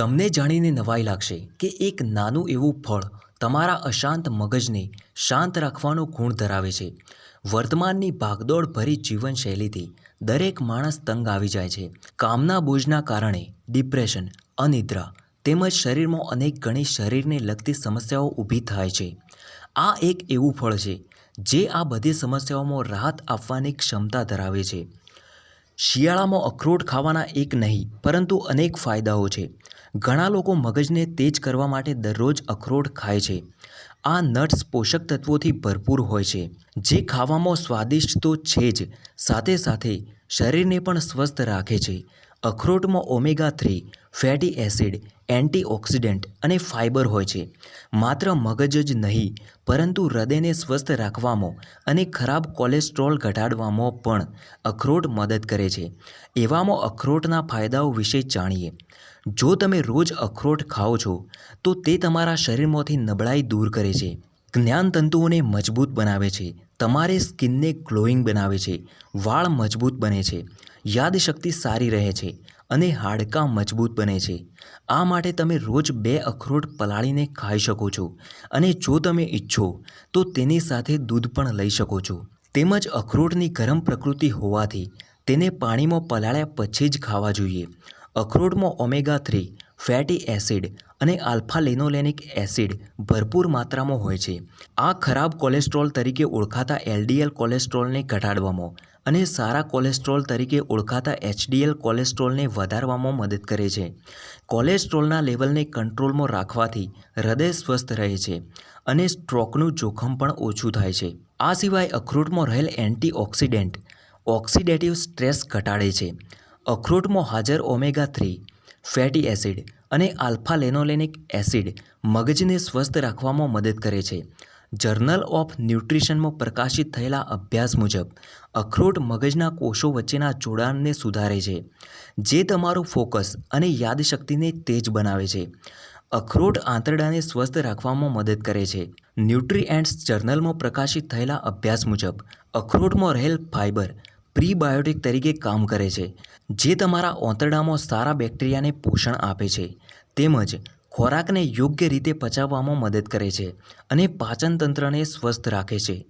તમને જાણીને નવાઈ લાગશે કે એક નાનું એવું ફળ તમારા અશાંત મગજને શાંત રાખવાનો ગુણ ધરાવે છે. વર્તમાનની ભાગદોડ ભરી જીવનશૈલીથી દરેક માણસ તંગ આવી જાય છે. કામના બોજના કારણે ડિપ્રેશન, અનિદ્રા તેમજ શરીરમાં અનેક ગણી શરીરને લગતી સમસ્યાઓ ઊભી થાય છે. આ એક એવું ફળ છે જે આ બધી સમસ્યાઓમાં રાહત આપવાની ક્ષમતા ધરાવે છે. શિયાળામાં અખરોટ ખાવાના એક નહીં, પરંતુ અનેક ફાયદાઓ છે. ઘણા લોકો મગજને તેજ કરવા માટે દરરોજ અખરોટ ખાય છે. આ નટ્સ પોષક તત્વોથી ભરપૂર હોય છે, જે ખાવામાં સ્વાદિષ્ટ તો છે જ, સાથે સાથે શરીરને પણ સ્વસ્થ રાખે છે. અખરોટમાં omega three fatty acid antioxidant અને ફાઇબર હોય છે. માત્ર મગજ જ નહીં, પરંતુ હૃદયને સ્વસ્થ રાખવામાં અને ખરાબ કોલેસ્ટ્રોલ ઘટાડવામાં પણ અખરોટ મદદ કરે છે. એવામાં અખરોટના ફાયદાઓ વિશે જાણીએ. જો તમે રોજ અખરોટ ખાઓ છો, તો તે તમારા શરીરમાંથી નબળાઈ દૂર કરે છે. જ્ઞાનતંતુઓને મજબૂત બનાવે છે. તમારે સ્કિનને ગ્લોઈંગ બનાવે છે. વાળ મજબૂત બને છે. યાદશક્તિ સારી રહે છે અને હાડકાં મજબૂત બને છે. આ માટે તમે રોજ બે અખરોટ પલાળીને ખાઈ શકો છો અને જો તમે ઈચ્છો તો તેની સાથે દૂધ પણ લઈ શકો છો. તેમજ અખરોટની ગરમ પ્રકૃતિ હોવાથી તેને પાણીમાં પલાળ્યા પછી જ ખાવા જોઈએ. અખરોટમાં ઓમેગા થ્રી, ફેટી એસિડ અને આલ્ફા લેનોલેનિક એસિડ ભરપૂર માત્રામાં હોય છે. આ ખરાબ કોલેસ્ટ્રોલ તરીકે ઓળખાતા એલડીએલ કોલેસ્ટ્રોલને ઘટાડવામાં અને સારા કોલેસ્ટ્રોલ તરીકે ઓળખાતા એચડીએલ કોલેસ્ટ્રોલને વધારવામાં મદદ કરે છે. કોલેસ્ટ્રોલના લેવલને કંટ્રોલમાં રાખવાથી હૃદય સ્વસ્થ રહે છે અને સ્ટ્રોકનું જોખમ પણ ઓછું થાય છે. આ સિવાય અખરોટમાં રહેલ એન્ટીઓક્સિડન્ટ, ઓક્સિડેટિવ સ્ટ્રેસ ઘટાડે છે. અખરોટમાં હાજર ઓમેગા થ્રી, ફેટી એસિડ અને આલ્ફા લેનોલેનિક એસિડ મગજને સ્વસ્થ રાખવામાં મદદ કરે છે. જર્નલ ઓફ ન્યુટ્રિશનમાં પ્રકાશિત થયેલા અભ્યાસ મુજબ, અખરોટ મગજના કોષો વચ્ચેના જોડાણને સુધારે છે, જે તમારું ફોકસ અને યાદશક્તિને તેજ બનાવે છે. અખરોટ આંતરડાને સ્વસ્થ રાખવામાં મદદ કરે છે. ન્યુટ્રીએન્ટ્સ જર્નલમાં પ્રકાશિત થયેલા અભ્યાસ મુજબ, અખરોટમાં રહેલ ફાઇબર પ્રીબાયોટિક તરીકે કામ કરે છે, જે તમારા આંતરડામાં સારા બેક્ટેરિયાને પોષણ આપે છે. તેમજ ખોરાકને યોગ્ય રીતે પચાવવામાં મદદ કરે છે અને પાચનતંત્રને સ્વસ્થ રાખે છે.